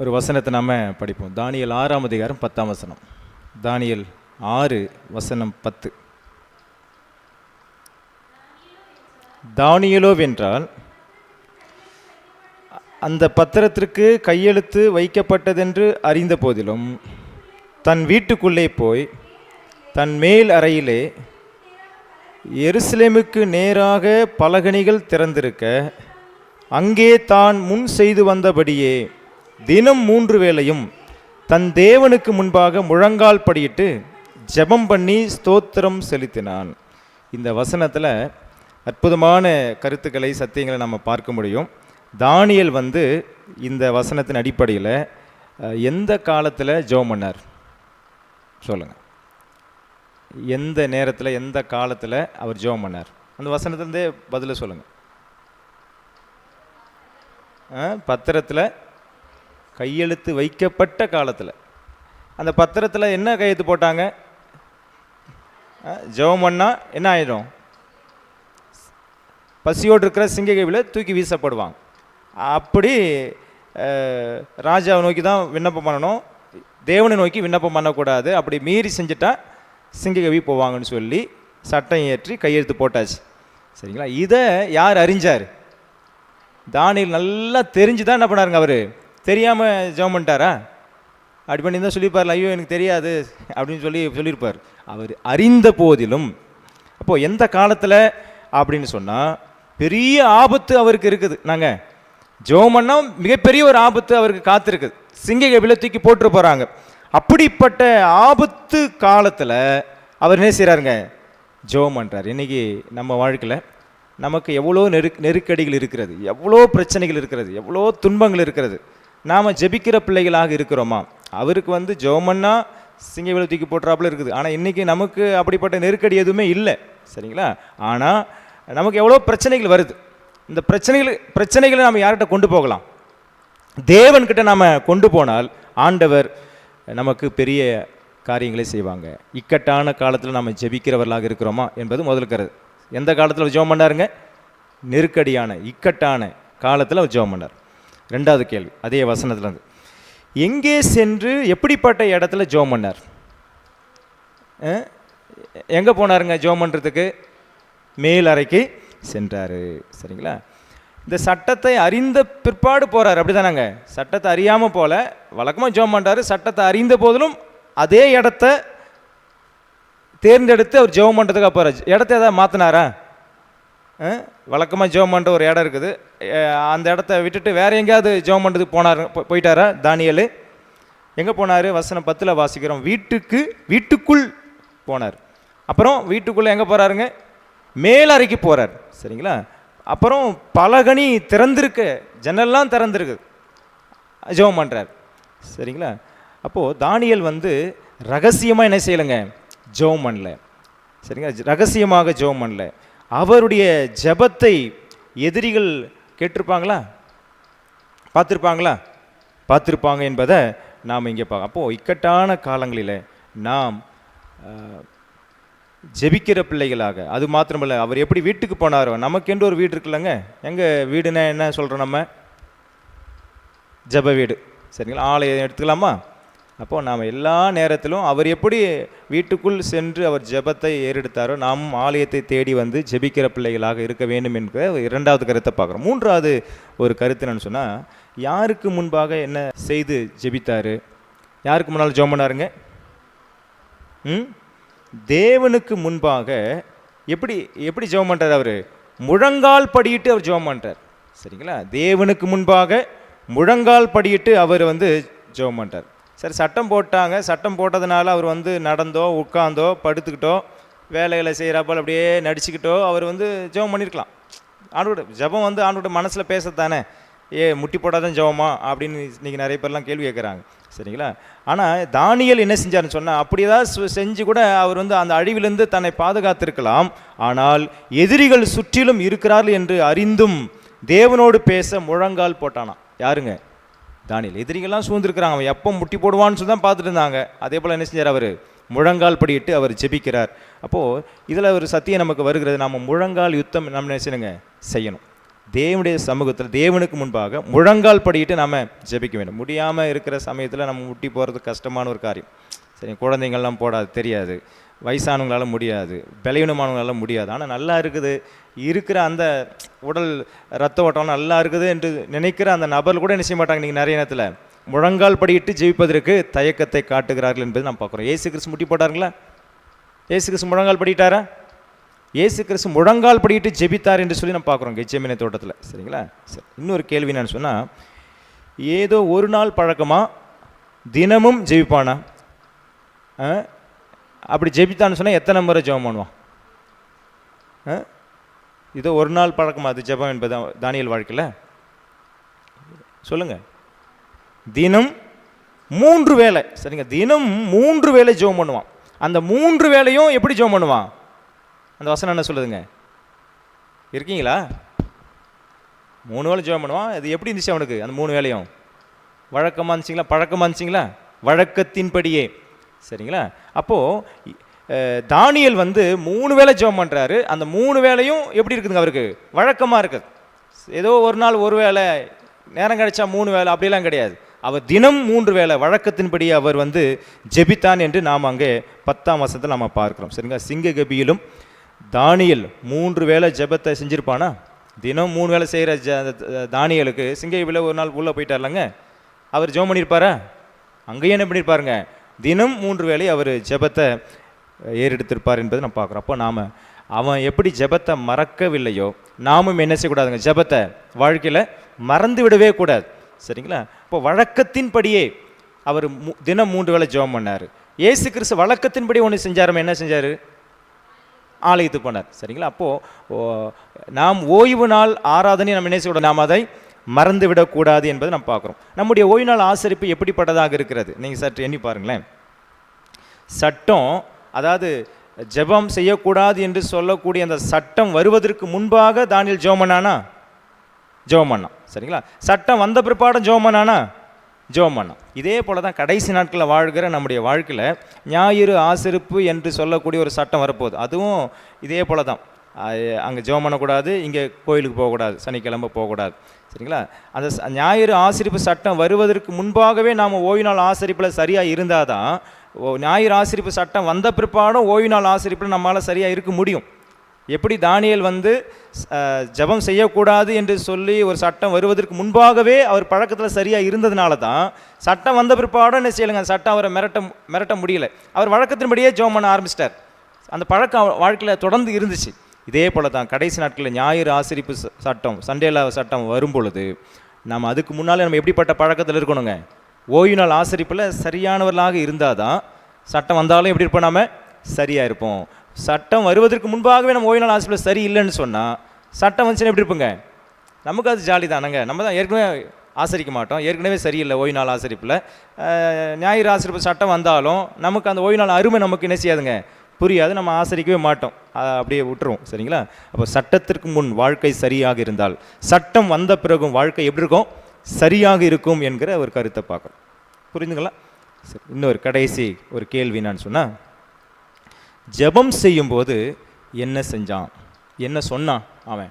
ஒரு வசனத்தை நம்ம படிப்போம். தானியல் ஆறாம் அதிகாரம் பத்தாம் வசனம். தானியல் ஆறு வசனம் பத்து. தானியலோவென்றால் அந்த பத்திரத்திற்கு கையெழுத்து வைக்கப்பட்டதென்று அறிந்த போதிலும் தன் வீட்டுக்குள்ளே போய் தன் மேல் அறையிலே எருசலேமுக்கு நேராக பலகணிகள் திறந்திருக்க அங்கே தான் முன் செய்து வந்தபடியே தினம் மூன்று வேளையும் தன் தேவனுக்கு முன்பாக முழங்கால் படியிட்டு ஜெபம் பண்ணி ஸ்தோத்திரம் செலுத்தினான். இந்த வசனத்தில் அற்புதமான கருத்துக்களை சத்தியங்களை நம்ம பார்க்க முடியும். தானியல் வந்து இந்த வசனத்தின் அடிப்படையில் எந்த காலத்தில் ஜெபம் பண்ணார்? சொல்லுங்கள் எந்த நேரத்தில் எந்த காலத்தில் அவர் ஜெபம் பண்ணார்? அந்த வசனத்துலேருந்தே பதில் சொல்லுங்கள் பத்திரத்தில் கையெழுத்து வைக்கப்பட்ட காலத்தில். அந்த பத்திரத்தில் என்ன கையெழுத்து போட்டாங்க? ஜெபம் பண்ணால் என்ன ஆயிடும் பசியோடு இருக்கிற சிங்ககவியில் தூக்கி வீசப்படுவாங்க. அப்படி ராஜாவை நோக்கி தான் விண்ணப்பம் பண்ணணும். தேவனை நோக்கி விண்ணப்பம் பண்ணக்கூடாது. அப்படி மீறி செஞ்சுட்டா சிங்ககவி போவாங்கன்னு சொல்லி சட்டம் ஏற்றி கையெழுத்து போட்டாச்சு. சரிங்களா? இதை யார் அறிஞ்சார்? தானியில் நல்லா தெரிஞ்சு தான் என்ன பண்ணாருங்க அவர்? தெரியாமல் ஜெபம் பண்ணிட்டாரா? அப்படி பண்ணி தான் ஐயோ எனக்கு தெரியாது அப்படின்னு சொல்லி சொல்லியிருப்பார். அவர் அறிந்த போதிலும் அப்போது எந்த காலத்தில்? அப்படின்னு சொன்னால் பெரிய ஆபத்து அவருக்கு இருக்குது. நாங்கள் ஜோமன்னா மிகப்பெரிய ஒரு ஆபத்து அவருக்கு காத்திருக்குது. சிங்க கபில தூக்கி போட்டு போகிறாங்க அப்படிப்பட்ட ஆபத்து காலத்தில் அவர் என்ன செய்கிறாருங்க ஜோம் பண்ணுறார் இன்றைக்கி நம்ம வாழ்க்கையில் நமக்கு எவ்வளோ நெரு நெருக்கடிகள் இருக்கிறது எவ்வளோ பிரச்சனைகள் இருக்கிறது எவ்வளோ துன்பங்கள் இருக்கிறது. நாம் ஜெபிக்கிற பிள்ளைகளாக இருக்கிறோமா? அவருக்கு வந்து ஜோமன்னா சிங்கவில தூக்கி போட்டுறாப்புல இருக்குது. ஆனால் இன்றைக்கி நமக்கு அப்படிப்பட்ட நெருக்கடி எதுவுமே இல்லை. சரிங்களா? ஆனால் நமக்கு எவ்வளோ பிரச்சனைகள் வருது. இந்த பிரச்சனைகள் பிரச்சனைகளை நாம் யார்கிட்ட கொண்டு போகலாம்? தேவன்கிட்ட நாம் கொண்டு போனால் ஆண்டவர் நமக்கு பெரிய காரியங்களை செய்வாங்க. இக்கட்டான காலத்தில் நாம் ஜெபிக்கிறவர்களாக இருக்கிறோமா என்பது முதல் கருது எந்த காலத்தில் ஜெபம் பண்ணாருங்க? நெருக்கடியான இக்கட்டான காலத்தில் அவர் ஜெபம் பண்ணார். ரெண்டாவது கேள்வி அதே வசனத்தில் இருந்து எங்கே சென்று எப்படிப்பட்ட இடத்துல ஜோம் பண்ணார்? எங்கே போனாருங்க ஜெபம் பண்ணுறதுக்கு மேல் அறைக்கு சென்றார். சரிங்களா? இந்த சட்டத்தை அறிந்த பிற்பாடு போகிறார் அப்படி தானேங்க சட்டத்தை அறியாமல் போல வழக்கமாக ஜெபம் பண்ணுறாரு சட்டத்தை அறிந்த போதிலும் அதே இடத்த தேர்ந்தெடுத்து அவர் ஜெபம் பண்ணுறதுக்காக போகிறார் இடத்த ஏதாவது மாற்றினாரா வழக்கமாக ஜெபம் பண்ணுற ஒரு இடம் இருக்குது. அந்த இடத்த விட்டுட்டு வேற எங்கேயாவது ஜெபம் பண்ணுறதுக்கு போனார் போயிட்டாரா? தானியல். எங்கே போனார்? வசனம் பத்தில் வாசிக்கிறோம். வீட்டுக்கு வீட்டுக்குள் போனார். அப்புறம் வீட்டுக்குள்ளே எங்கே போகிறாருங்க மேலறைக்கு போகிறார் சரிங்களா? அப்புறம் பலகனி திறந்திருக்கு ஜன்னல்லாம் திறந்திருக்கு. ஜெபம் பண்ணுறார் சரிங்களா? அப்போது தானியல் வந்து ரகசியமாக என்ன செய்யலைங்க? ஜெபம் பண்ணல சரிங்களா? ரகசியமாக ஜெபம் பண்ணல அவருடைய ஜெபத்தை எதிரிகள் கேட்டிருப்பாங்களா? பார்த்துருப்பாங்களா? பார்த்துருப்பாங்க என்பதை நாம் இங்கே பார்க்க அப்போது இக்கட்டான காலங்களில் நாம் ஜெபிக்கிற பிள்ளைகளாக அது மாத்திரமல்ல அவர் எப்படி வீட்டுக்கு போனாரோ நமக்கென்று ஒரு வீடு இருக்குல்லங்க. எங்கே வீடுனா என்ன சொல்கிறோம் நம்ம? ஜெப வீடு. சரிங்களா? ஆலயம் எடுத்துக்கலாமா? அப்போ நாம் எல்லா நேரத்திலும் அவர் எப்படி வீட்டுக்குள் சென்று அவர் ஜெபத்தை ஏறெடுத்தாரோ நாமும் ஆலயத்தை தேடி வந்து ஜெபிக்கிற பிள்ளைகளாக இருக்க வேண்டும் என்கிற இரண்டாவது கருத்தை பார்க்குறோம். மூன்றாவது ஒரு கருத்து என்னன்னு சொன்னால் யாருக்கு முன்பாக என்ன செய்து ஜெபித்தார்? யாருக்கு முன்னால் ஜெபம் பண்ணாருங்க? ம்? தேவனுக்கு முன்பாக எப்படி எப்படி ஜெபம் பண்ணுறார் அவர்? முழங்கால் படியிட்டு அவர் ஜெபம் பண்ணுறார் சரிங்களா? தேவனுக்கு முன்பாக முழங்கால் படியிட்டு அவர் வந்து ஜெபம் பண்ணுறார் சரி சட்டம் போட்டாங்க. சட்டம் போட்டதுனால அவர் வந்து நடந்தோ உட்காந்தோ படுத்துக்கிட்டோ வேலைகளை செய்கிறாப்போல் அப்படியே நடிச்சுக்கிட்டோ அவர் வந்து ஜெபம் பண்ணியிருக்கலாம் ஆண்டோட ஜெபம் வந்து ஆண்டோட மனசில் பேசத்தானே? ஏ முட்டி போட்டாதான் ஜெபமா? அப்படின்னு இன்றைக்கி நிறைய பேர்லாம் கேள்வி கேட்குறாங்க. சரிங்களா? ஆனால் தானியல் என்ன செஞ்சாருன்னு சொன்னால் அப்படி ஏதாவது செஞ்சு கூட அவர் வந்து அந்த அழிவிலிருந்து தன்னை பாதுகாத்திருக்கலாம். ஆனால் எதிரிகள் சுற்றிலும் இருக்கிறார்கள் என்று அறிந்தும் தேவனோடு பேச முழங்கால் போட்டானாம். யாருங்க? தானியல். எதிரிகள்லாம் சூழ்ந்திருக்கிறாங்க. அவன் எப்போ முட்டி போடுவான்னு சொல்லி தான் பார்த்துட்டு இருந்தாங்க. அதே போல் என்ன செஞ்சார் அவர்? முழங்கால் படியிட்டு அவர் ஜெபிக்கிறார். அப்போது இதில் ஒரு சத்தியம் நமக்கு வருகிறது. நம்ம முழங்கால் யுத்தம் நம்ம என்ன செய்யணுங்க? செய்யணும். தேவனுடைய சமூகத்தில் தேவனுக்கு முன்பாக முழங்கால் படியிட்டு நம்ம ஜெபிக்க வேண்டும். முடியாமல் இருக்கிற சமயத்தில் நம்ம முட்டி போகிறது கஷ்டமான ஒரு காரியம். சரி குழந்தைங்கள்லாம் போடாது தெரியாது. வயசானவங்களால முடியாது. பலவீனமானவங்களால முடியாது. ஆனால் நல்லா இருக்குது. இருக்கிற அந்த உடல் ரத்த ஓட்டம் நல்லா இருக்குது என்று நினைக்கிற அந்த நபர் கூட என்ன செய்ய மாட்டாங்க நீங்கள் நிறைய நேரத்தில்? முழங்கால் படியிட்டு ஜெபிப்பதற்கு தயக்கத்தை காட்டுகிறார்கள் என்பது நாம் பார்க்குறோம். ஏசு கிறிஸ்து முட்டி போட்டாருங்களா? ஏசு கிறிஸ்து முழங்கால் படிட்டாரா ஏசு கிறிஸ்து முழங்கால் படியிட்டு ஜெபித்தார் என்று சொல்லி நம்ம பார்க்குறோம் கெச்சமினை தோட்டத்தில். சரிங்களா? சரி இன்னொரு கேள்வி நான் சொன்னால் ஏதோ ஒரு நாள் பழக்கமா தினமும் ஜெபிப்பானா? ஆ? அப்படி ஜெபித்தான்னு சொன்னால் எத்தனை முறை ஜெபம் பண்ணுவான்? ஆ? இதோ ஒரு நாள் பழக்கமா அது ஜெபம் என்பது தானியல் வாழ்க்கையில். சொல்லுங்க. தினம் மூன்று வேலை சரிங்க தினம் மூன்று வேலை ஜெபம் பண்ணுவான். அந்த மூன்று வேலையும் எப்படி ஜெபம் பண்ணுவான்? அந்த வசனம் என்ன சொல்லுதுங்க? இருக்கீங்களா? மூணு வேலை ஜெபம் பண்ணுவான் அது எப்படி இருந்துச்சு அவனுக்கு அந்த மூணு வேலையும் வழக்கமாக இருந்துச்சிங்களா? பழக்கமாக இருந்துச்சிங்களா? வழக்கத்தின்படியே. சரிங்களா? அப்போது தானியல் வந்து மூணு வேளை ஜெபம் பண்ணுறாரு அந்த மூணு வேலையும் எப்படி இருக்குதுங்க அவருக்கு? வழக்கமாக இருக்குது. ஏதோ ஒரு நாள் ஒரு வேளை நேரம் கிடைச்சா மூணு வேலை அப்படிலாம் கிடையாது. அவர் தினம் மூன்று வேளை வழக்கத்தின்படி அவர் வந்து ஜெபித்தான் என்று நாம் அங்கே பத்தாம் வசனத்தில் நாம் பார்க்குறோம். சரிங்களா? சிங்க கபியிலும் தானியல் மூன்று வேளை ஜெபத்தை செஞ்சுருப்பானா? தினம் மூணு வேளை செய்கிற ஜ தானியலுக்கு சிங்க கபியில் ஒரு நாள் உள்ளே போயிட்டார்லங்க. அவர் ஜெபம் பண்ணியிருப்பாரா அங்கேயும் என்ன பண்ணியிருப்பாருங்க தினம் மூன்று வேலை அவர் ஜெபத்தை ஏறெடுத்திருப்பார் என்பதை நம்ம பார்க்குறோம். அப்போ நாம் அவன் எப்படி ஜெபத்தை மறக்கவில்லையோ நாமும் என்ன செய்யக்கூடாதுங்க? ஜெபத்தை வாழ்க்கையில் மறந்து விடவே கூடாது. சரிங்களா? இப்போ வழக்கத்தின்படியே அவர் மு- தினம் மூன்று வேளை ஜெபம் பண்ணார். ஏசு கிறிஸ்து வழக்கத்தின்படி ஒன்று செஞ்சாருமே என்ன செஞ்சார்? ஆலயத்துக்கு போனார். சரிங்களா? அப்போது நாம் ஓய்வு நாள் ஆராதனை நம்ம என்ன செய்யக்கூடாது? நாம் அதை மறந்து விடக்கூடாது என்பதை நம்ம பார்க்குறோம். நம்முடைய ஓய்வு நாள் ஆசரிப்பு எப்படிப்பட்டதாக இருக்கிறது? நீங்கள் சற்று எண்ணி பாருங்களேன். சட்டம் அதாவது ஜெபம் செய்யக்கூடாது என்று சொல்லக்கூடிய அந்த சட்டம் வருவதற்கு முன்பாக தானியல் ஜோமனானா பண்ணானா? ஜெபம் பண்ணான். சரிங்களா? சட்டம் வந்த பிற்பாடும் ஜெபம் பண்ணானா? ஜெபம் பண்ணான். இதே போல தான் கடைசி நாட்களில் வாழ்கிற நம்முடைய வாழ்க்கையில் ஞாயிறு ஆசிரிப்பு என்று சொல்லக்கூடிய ஒரு சட்டம் வரப்போகுது. அதுவும் இதே போல தான் அங்கே ஜெபம் பண்ணக்கூடாது இங்கே கோயிலுக்கு போகக்கூடாது சனிக்கிழமை போகக்கூடாது. சரிங்களா? அந்த ஞாயிறு ஆசிரிப்பு சட்டம் வருவதற்கு முன்பாகவே நாம் ஓய்வு நாள் ஆசிரிப்பில் சரியாக இருந்தால் தான் ஞாயிறு ஆசிரிப்பு சட்டம் வந்த பிற்பாடும் ஓய்வு நாள் ஆசிரிப்பில் நம்மளால் சரியாக இருக்க முடியும். எப்படி தானியல் வந்து ஜபம் ஜெபம் செய்யக்கூடாது என்று சொல்லி ஒரு சட்டம் வருவதற்கு முன்பாகவே அவர் பழக்கத்தில் சரியாக இருந்ததுனால தான் சட்டம் வந்த பிற்பாடும் என்ன செய்யலைங்க அந்த சட்டம் அவரை மிரட்ட மிரட்ட முடியல. அவர் வழக்கத்தின்படியே ஜெபம் பண்ண ஆரம்பிச்சிட்டார். அந்த பழக்கம் வாழ்க்கையில் தொடர்ந்து இருந்துச்சு. இதே போல தான் கடைசி நாட்களில் ஞாயிறு ஆசிரிப்பு ச- சட்டம் சண்டேல சட்டம் வரும் பொழுது நம்ம அதுக்கு முன்னாலே நம்ம எப்படிப்பட்ட பழக்கத்தில் இருக்கணுங்க? ஓய்வு நாள் ஆசரிப்பில் சரியானவர்களாக இருந்தால் தான் சட்டம் வந்தாலும் எப்படி இருப்போம் நாம்? சரியாக இருப்போம் சட்டம் வருவதற்கு முன்பாகவே நம்ம ஓய்வு நாள் ஆசரிப்பில் சரி இல்லைன்னு சொன்னால் சட்டம் வந்துச்சுன்னா எப்படி இருப்போங்க? நமக்கு அது ஜாலி தானங்க. நம்ம தான் ஏற்கனவே ஆசரிக்க மாட்டோம். ஏற்கனவே சரியில்லை ஓய்வு நாள் ஆசரிப்பில் ஞாயிறு ஆசரிப்பு சட்டம் வந்தாலும் நமக்கு அந்த ஓய்வு நாள் அருமை நமக்கு என்ன செய்யாதுங்க? புரியாது. நம்ம ஆசரிக்கவே மாட்டோம். அப்படியே விட்டுருவோம். சரிங்களா? அப்போ சட்டத்திற்கு முன் வாழ்க்கை சரியாக இருந்தால் சட்டம் வந்த பிறகும் வாழ்க்கை எப்படி இருக்கும்? சரியாக இருக்கும் என்கிற ஒரு கருத்தை பார்க்குறோம் புரிஞ்சுங்களா? சரி இன்னொரு கடைசி ஒரு கேள்வி நான் சொன்னால் ஜெபம் செய்யும்போது என்ன செஞ்சான்? என்ன சொன்னான் அவன்?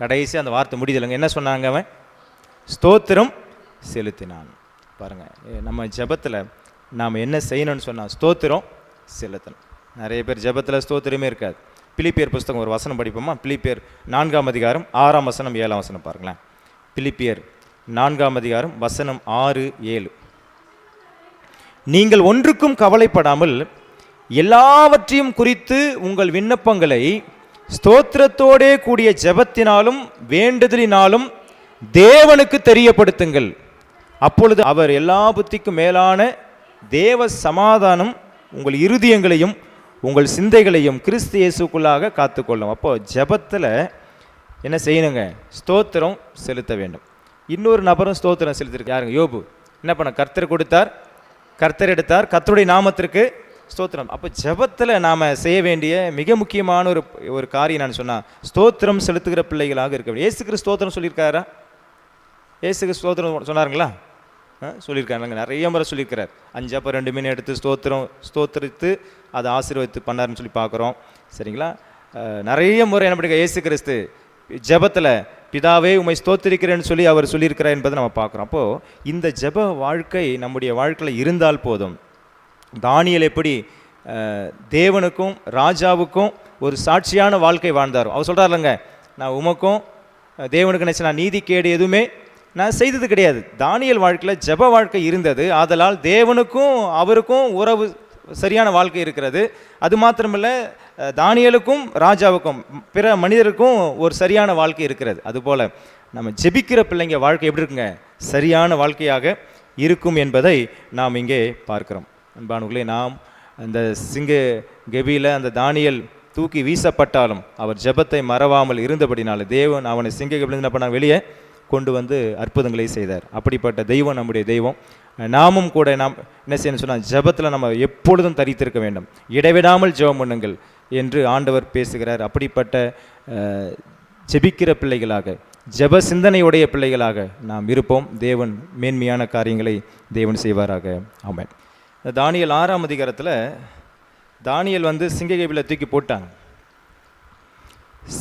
கடைசி அந்த வார்த்தை முடிதலைங்க என்ன சொன்னாங்க அவன்? ஸ்தோத்திரம் செலுத்தினான். பாருங்க நம்ம ஜெபத்தில் நாம் என்ன செய்யணும்னு சொன்னால் ஸ்தோத்திரம் செலுத்தணும். நிறைய பேர் ஜெபத்தில் ஸ்தோத்திரமே இருக்காது. பிலிப்பியர் புஸ்தகம் ஒரு வசனம் படிப்போமா? பிலிப்பியர் நான்காம் அதிகாரம் ஆறாம் வசனம் ஏழாம் வசனம் பாருங்களேன். பிலிப்பியர் நான்காம் அதிகாரம் வசனம் ஆறு ஏழு. நீங்கள் ஒன்றுக்கும் கவலைப்படாமல் எல்லாவற்றையும் குறித்து உங்கள் விண்ணப்பங்களை ஸ்தோத்திரத்தோடே கூடிய ஜெபத்தினாலும் வேண்டுதலினாலும் தேவனுக்கு தெரியப்படுத்துங்கள். அப்பொழுது அவர் எல்லா புத்திக்கும் மேலான தேவ சமாதானம் உங்கள் இருதயங்களையும் உங்கள் சிந்தைகளையும் கிறிஸ்து இயேசுக்குள்ளாக காத்துக்கொள்ளும். அப்போது ஜெபத்தில் என்ன செய்யணுங்க? ஸ்தோத்திரம் செலுத்த வேண்டும். இன்னொரு நபரும் ஸ்தோத்திரம் செலுத்திருக்கு யாருங்க? யோபு. என்ன பண்ண? கர்த்தர் கொடுத்தார். கர்த்தர் எடுத்தார். கர்த்தருடைய நாமத்திற்கு ஸ்தோத்திரம். அப்போ ஜெபத்தில் நாம் செய்ய வேண்டிய மிக முக்கியமான ஒரு ஒரு காரியம் நான் சொன்னால் ஸ்தோத்திரம் செலுத்துகிற பிள்ளைகளாக இருக்க வேண்டும். ஸ்தோத்திரம் சொல்லியிருக்காரா? ஏசுக்கு ஸ்தோத்திரம் சொன்னாருங்களா? ஆ, சொல்லியிருக்காருங்க நிறைய முறை சொல்லியிருக்கிறார். அஞ்சு அப்போ ரெண்டு மீன் எடுத்து ஸ்தோத்திரம் ஸ்தோத்திரித்து அதை ஆசீர்வதித்து பண்ணாருன்னு சொல்லி பார்க்குறோம். சரிங்களா? நிறைய முறை என்ன பண்ணுங்க ஏசு கிறிஸ்து ஜெபத்தில் பிதாவே உமை ஸ்தோத்திருக்கிறேன்னு சொல்லி அவர் சொல்லியிருக்கிறார் என்பதை நம்ம பார்க்குறோம். அப்போது இந்த ஜெப வாழ்க்கை நம்முடைய வாழ்க்கையில் இருந்தால் போதும். தானியல் எப்படி தேவனுக்கும் ராஜாவுக்கும் ஒரு சாட்சியான வாழ்க்கை வாழ்ந்தாரோ. அவர் சொல்கிறாருலங்க நான் உமக்கும் தேவனுக்கு நினச்ச நான் நீதி கேடு எதுவுமே நான் செய்தது கிடையாது. தானியல் வாழ்க்கையில் ஜெப வாழ்க்கை இருந்தது. ஆதலால் தேவனுக்கும் அவருக்கும் உறவு சரியான வாழ்க்கை இருக்கிறது. அது மாத்திரமில்லை தானியலுக்கும் ராஜாவுக்கும் பிற மனிதருக்கும் ஒரு சரியான வாழ்க்கை இருக்கிறது. அதுபோல் நம்ம ஜெபிக்கிற பிள்ளைங்க வாழ்க்கை எப்படி இருக்குங்க? சரியான வாழ்க்கையாக இருக்கும் என்பதை நாம் இங்கே பார்க்கிறோம். அன்பானுகளே நாம் அந்த சிங்க கெபியில் அந்த தானியல் தூக்கி வீசப்பட்டாலும் அவர் ஜெபத்தை மறவாமல் இருந்தபடினால தேவன் அவனை சிங்க கெபிலிருந்து என்ன பண்ண வெளியே கொண்டு வந்து அற்புதங்களை செய்தார். அப்படிப்பட்ட தெய்வம் நம்முடைய தெய்வம். நாமும் கூட நாம் என்ன செய்யணும் சொன்னால் ஜெபத்தில் நம்ம எப்பொழுதும் தரித்திருக்க வேண்டும். இடைவிடாமல் ஜெபம் பண்ணுங்கள். என்று ஆண்டவர் பேசுகிறார். அப்படிப்பட்ட ஜெபிக்கிற பிள்ளைகளாக ஜெப சிந்தனையுடைய பிள்ளைகளாக நாம் இருப்போம். தேவன் மேன்மையான காரியங்களை தேவன் செய்வாராக. ஆமாம் தானியல் ஆறாம் அதிகாரத்தில் தானியல் வந்து சிங்ககேபில் தூக்கி போட்டாங்க.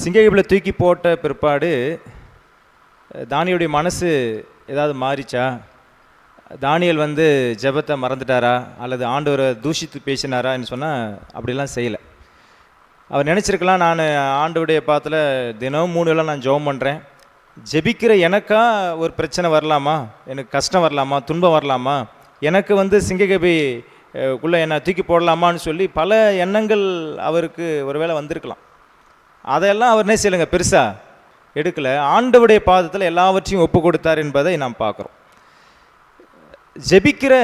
சிங்ககேபில் தூக்கி போட்ட பிற்பாடு தானியுடைய மனசு ஏதாவது மாறிச்சா? தானியல் வந்து ஜெபத்தை மறந்துட்டாரா? அல்லது ஆண்டவரை தூஷித்து பேசினாரான்னு சொன்னால் அப்படிலாம் செய்யலை. அவர் நினச்சிருக்கலாம் நான் ஆண்டுடைய பாத்தில் தினமும் மூணு வேளை நான் ஜெபம் பண்ணுறேன் ஜெபிக்கிற எனக்கா ஒரு பிரச்சனை வரலாமா? எனக்கு கஷ்டம் வரலாமா? துன்பம் வரலாமா? எனக்கு வந்து சிங்ககபி குள்ளே என்ன என்னை தூக்கி போடலாமான்னு சொல்லி பல எண்ணங்கள் அவருக்கு ஒருவேளை வந்திருக்கலாம். அதையெல்லாம் அவர் என்ன செய்யலைங்க? பெருசாக எடுக்கலை. ஆண்டவுடைய பாதத்தில் எல்லாவற்றையும் ஒப்பு கொடுத்தார் என்பதை நாம் பார்க்குறோம். ஜெபிக்கிற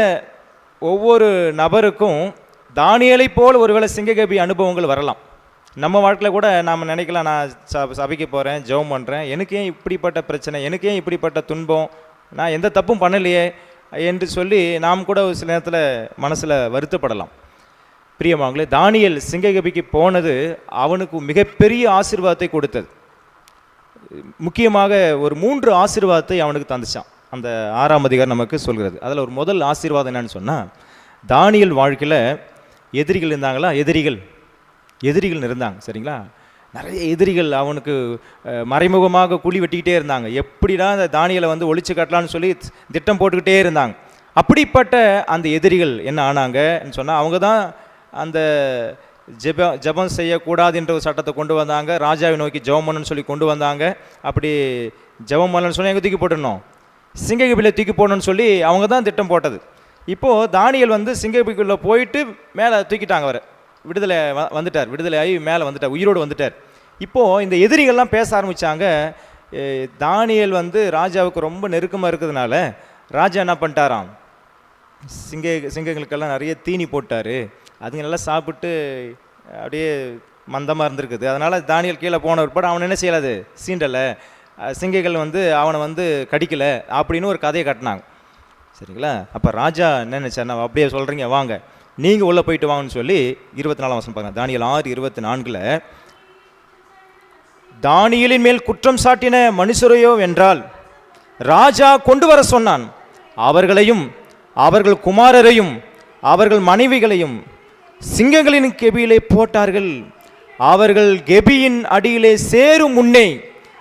ஒவ்வொரு நபருக்கும் தானியலை போல் ஒருவேளை சிங்ககபி அனுபவங்கள் வரலாம். நம்ம வாழ்க்கையில் கூட நாம் நினைக்கலாம் நான் ச- சபைக்கு போகிறேன் ஜெபம் பண்ணுறேன் எனக்கு ஏன் இப்படிப்பட்ட பிரச்சனை? எனக்கு ஏன் இப்படிப்பட்ட துன்பம்? நான் எந்த தப்பும் பண்ணலையே என்று சொல்லி நாம் கூட ஒரு சில நேரத்தில் மனசில் வருத்தப்படலாம். பிரியமாங்களே தானியல் சிங்ககபிக்கு போனது அவனுக்கு மிகப்பெரிய ஆசீர்வாதத்தை கொடுத்தது. முக்கியமாக ஒரு மூன்று ஆசீர்வாதத்தை அவனுக்கு தந்துச்சான். அந்த ஆறாம் அதிகாரம் நமக்கு சொல்கிறது. அதில் ஒரு முதல் ஆசீர்வாதம் என்னன்னு சொன்னால் தானியல் வாழ்க்கையில் எதிரிகள் இருந்தாங்களா? எதிரிகள். எதிரிகள் இருந்தாங்க சரிங்களா? நிறைய எதிரிகள் அவனுக்கு மறைமுகமாக குழி வெட்டிக்கிட்டே இருந்தாங்க. எப்படிடா அந்த தானியலை வந்து ஒழிச்சு கட்டலான்னு சொல்லி திட்டம் போட்டுக்கிட்டே இருந்தாங்க. அப்படிப்பட்ட அந்த எதிரிகள் என்ன ஆனாங்கன்னு சொன்னால் அவங்க தான் அந்த ஜெப ஜெபம் செய்யக்கூடாது என்ற ஒரு சட்டத்தை கொண்டு வந்தாங்க. ராஜாவை நோக்கி ஜெபம் பண்ணணும்னு சொல்லி கொண்டு வந்தாங்க. அப்படி ஜெபம் பண்ணணும்னு சொல்லி எங்கே தூக்கி போட்டுடணும்? சிங்ககிபில தூக்கி போடணும்னு சொல்லி அவங்க தான் திட்டம் போட்டது. இப்போது தானியல் வந்து சிங்ககிபிக்குள்ளே போயிட்டு மேலே தூக்கிட்டாங்க அவரை. விடுதலை வ- வந்துட்டார். விடுதலை ஆகி மேலே வந்துட்டார். உயிரோடு வந்துட்டார். இப்போது இந்த எதிரிகள்லாம் பேச ஆரம்பித்தாங்க தானியல் வந்து ராஜாவுக்கு ரொம்ப நெருக்கமாக இருக்கிறதுனால ராஜா என்ன பண்ணிட்டாராம்? சிங்க சிங்கங்களுக்கெல்லாம் நிறைய தீனி போட்டார். அதுங்க நல்லா சாப்பிட்டு அப்படியே மந்தமாக இருந்திருக்குது. அதனால் தானியல் கீழே போன பிற்பாடு அவன் என்ன செய்யலாது சீண்டலை. சிங்கைகள் வந்து அவனை வந்து கடிக்கலை அப்படின்னு ஒரு கதையை கட்டினாங்க. சரிங்களா? அப்போ ராஜா என்ன நினச்சார்? நான் அப்படியே சொல்கிறீங்க வாங்க. நீங்கள் உள்ளே போயிட்டு வாங்கன்னு சொல்லி இருபத்தி நாலாம் வருஷம் பார்க்கலாம் தானியல் ஆறு இருபத்தி நான்கில் தானியலின் மேல் குற்றம் சாட்டின மனுஷரையோ என்றால் ராஜா கொண்டு வர சொன்னான். அவர்களையும் அவர்கள் குமாரரையும் அவர்கள் மனைவிகளையும் சிங்கங்களின் கெபியிலே போட்டார்கள். அவர்கள் கெபியின் அடியிலே சேரும் முன்னே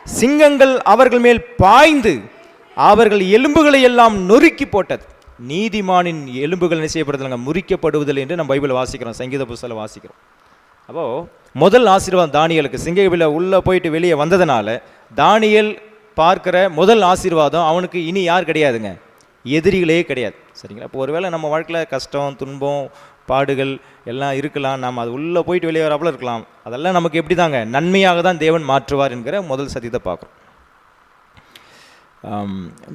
சிங்கங்கள் அவர்கள் மேல் பாய்ந்து அவர்கள் எலும்புகளை எல்லாம் நொறுக்கி போட்டது. நீதிமானின் எலும்புகள் என்ன செய்யப்படுதலைங்க? முறிக்கப்படுவதில்லை என்று நம்ம பைபிள் வாசிக்கிறோம். சங்கீத புஸ்தகம் வாசிக்கிறோம். அப்போது முதல் ஆசீர்வாதம் தானியலுக்கு. சிங்கவில உள்ளே போயிட்டு வெளியே வந்ததுனால தானியல் பார்க்கிற முதல் ஆசீர்வாதம் அவனுக்கு இனி யார் கிடையாதுங்க? எதிரிகளே கிடையாது. சரிங்களா? இப்போ ஒருவேளை நம்ம வாழ்க்கையில் கஷ்டம் துன்பம் பாடுகள் எல்லாம் இருக்கலாம். நாம் அது உள்ளே போயிட்டு வெளியே வராப்புல இருக்கலாம். அதெல்லாம் நமக்கு எப்படி தாங்க நன்மையாக தான் தேவன் மாற்றுவார் என்கிற முதல் சத்தியத்தை பார்க்குறோம்.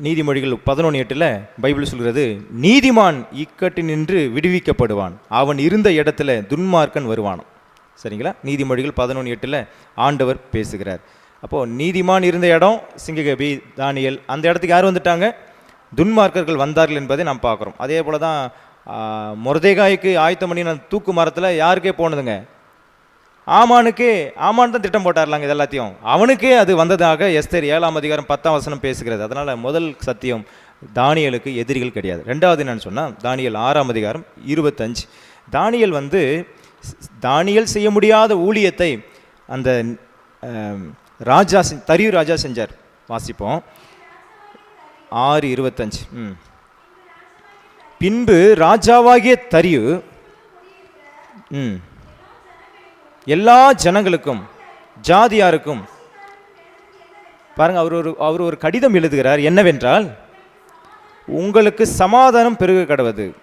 நீதிமொழிகள் பதினொன்று எட்டில் பைபிள் சொல்கிறது நீதிமான் இக்கட்டு நின்று விடுவிக்கப்படுவான். அவன் இருந்த இடத்துல துன்மார்க்கன் வருவான் சரிங்களா? நீதிமொழிகள் பதினொன்று எட்டில் ஆண்டவர் பேசுகிறார். அப்போது நீதிமான் இருந்த இடம் சிங்ககபி தானியல் அந்த இடத்துக்கு யார் வந்துட்டாங்க? துன்மார்க்கர்கள் வந்தார்கள் என்பதை நாம் பார்க்குறோம். அதே போல தான் முரதேகாய்க்கு ஆயத்தம் பண்ணி நான் தூக்கு மரத்தில் யாருக்கே போனதுங்க? ஆமானுக்கே ஆமான் தான் திட்டம் போட்டார்லாங்க இது எல்லாத்தையும் அவனுக்கே அது வந்ததாக எஸ்தர் ஏழாம் அதிகாரம் பத்தாம் வசனம் பேசுகிறது. அதனால் முதல் சத்தியம் தானியலுக்கு எதிரிகள் கிடையாது. ரெண்டாவது என்னன்னு சொன்னால் தானியல் ஆறாம் அதிகாரம் இருபத்தஞ்சு. தானியல் வந்து தானியல் செய்ய முடியாத ஊழியத்தை அந்த ராஜா செஞ்- தரியு ராஜா செஞ்சார். வாசிப்போம். ஆறு இருபத்தஞ்சு. ம். பின்பு ராஜாவாகிய தரியு ம். எல்லா ஜனங்களுக்கும் ஜாதியாருக்கும். பாருங்க அவர் ஒரு அவர் ஒரு கடிதம் எழுதுகிறார். என்னவென்றால் உங்களுக்கு சமாதானம் பெருக கடவது.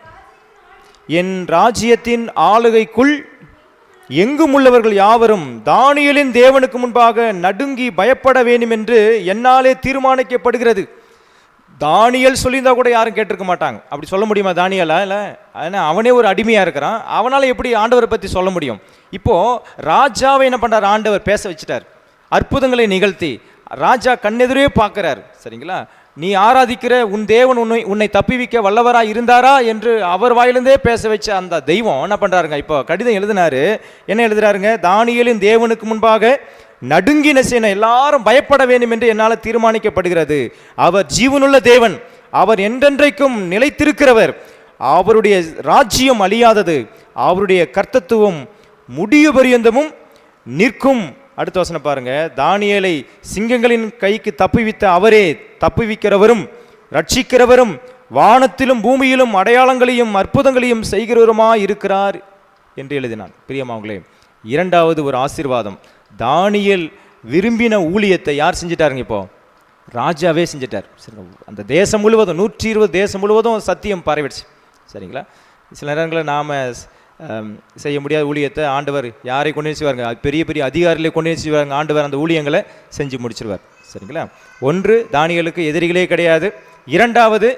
என் ராஜ்யத்தின் ஆளுகைக்குள் எங்கும் உள்ளவர்கள் யாவரும் தானியலின் தேவனுக்கு முன்பாக நடுங்கி பயப்பட வேண்டும் என்று என்னாலே தீர்மானிக்கப்படுகிறது. தானியல் சொல்லியிருந்தா கூட யாரும் கேட்டிருக்க மாட்டாங்க. அப்படி சொல்ல முடியுமா தானியலா? இல்லை ஏன்னா அவனே ஒரு அடிமையாக இருக்கிறான். அவனால் எப்படி ஆண்டவரை பற்றி சொல்ல முடியும்? இப்போது ராஜாவை என்ன பண்ணுறார் ஆண்டவர் பேச வச்சுட்டார். அற்புதங்களை நிகழ்த்தி ராஜா கண்ணெதிரே பார்க்குறார். சரிங்களா? நீ ஆராதிக்கிற உன் தேவன் உன்னை உன்னை தப்பிவிக்க வல்லவரா இருந்தாரா என்று அவர் வாயிலிருந்தே பேச வச்ச அந்த தெய்வம் என்ன பண்ணுறாருங்க இப்போ கடிதம் எழுதினாரு. என்ன எழுதுறாருங்க? தானியலின் தேவனுக்கு முன்பாக நடுங்கின செய்யணும் எல்லாரும் பயப்பட வேண்டும் என்று என்னால் தீர்மானிக்கப்படுகிறது. அவர் ஜீவனுள்ள தேவன். அவர் என்றென்றைக்கும் நிலைத்திருக்கிறவர். அவருடைய ராஜ்யம் அழியாதது. அவருடைய கர்த்தத்துவம் முடிய பரியந்தமும் நிற்கும். அடுத்த வசனம் பாருங்க. தானியலை சிங்கங்களின் கைக்கு தப்புவித்த அவரே தப்புவிக்கிறவரும் ரட்சிக்கிறவரும் வானத்திலும் பூமியிலும் அடையாளங்களையும் அற்புதங்களையும் செய்கிறவருமாய் இருக்கிறார் என்று எழுதினான். பிரியமாவங்களே இரண்டாவது ஒரு ஆசீர்வாதம். தானியல் விரும்பின ஊழியத்தை யார் செஞ்சிட்டாருங்க இப்போ? ராஜாவே செஞ்சிட்டார். சரி அந்த தேசம் முழுவதும் நூற்றி இருபது தேசம் முழுவதும் சத்தியம் பரவிடுச்சு. சரிங்களா? சில நேரங்களில் நாம் செய்ய முடியாத ஊழியத்தை ஆண்டவர் யாரை கொண்டு வந்து செய்வாருங்க? அது பெரிய பெரிய அதிகாரிகளை கொண்டு வந்து செய்வாருங்க. ஆண்டவர் அந்த ஊழியங்களை செஞ்சு முடிச்சிருவார். சரிங்களா? ஒன்று தானியலுக்கு எதிரிகளே கிடையாது. இரண்டாவது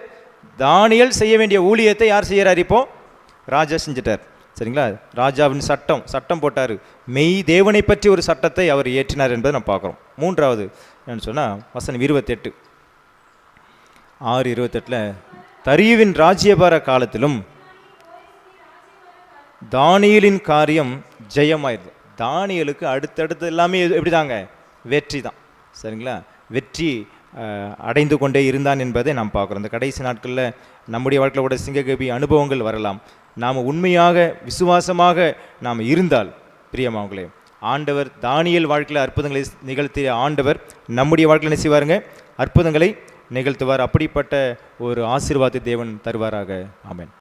தானியல் செய்ய வேண்டிய ஊழியத்தை யார் செய்கிறார் இப்போ? ராஜா செஞ்சிட்டார். சரிங்களா? ராஜாவின் சட்டம் சட்டம் போட்டார். மெய் தேவனை பற்றி ஒரு சட்டத்தை அவர் ஏற்றினார் என்பதை நம்ம பார்க்குறோம். மூன்றாவது என்னன்னு சொன்னால் வசனம் இருபத்தெட்டு. ஆறு இருபத்தெட்டில் தரியுவின் ராஜ்யபார காலத்திலும் தானியலின் காரியம் ஜெயமாயிருது தானியலுக்கு அடுத்தடுத்து எல்லாமே எப்படி தாங்க வெற்றி தான் சரிங்களா? வெற்றி அடைந்து கொண்டே இருந்தான் என்பதை நாம் பார்க்குறோம். இந்த கடைசி நாட்களில் நம்முடைய வாழ்க்கையில் கூட சிங்ககபி அனுபவங்கள் வரலாம். நாம் உண்மையாக விசுவாசமாக நாம் இருந்தால் பிரியமாவங்களே ஆண்டவர் தானியல் வாழ்க்கையில் அற்புதங்களை நிகழ்த்திய ஆண்டவர் நம்முடைய வாழ்க்கையில் செய்வாருங்க? அற்புதங்களை நிகழ்த்துவார். அப்படிப்பட்ட ஒரு ஆசீர்வாதத்தை தேவன் தருவாராக. ஆமேன்.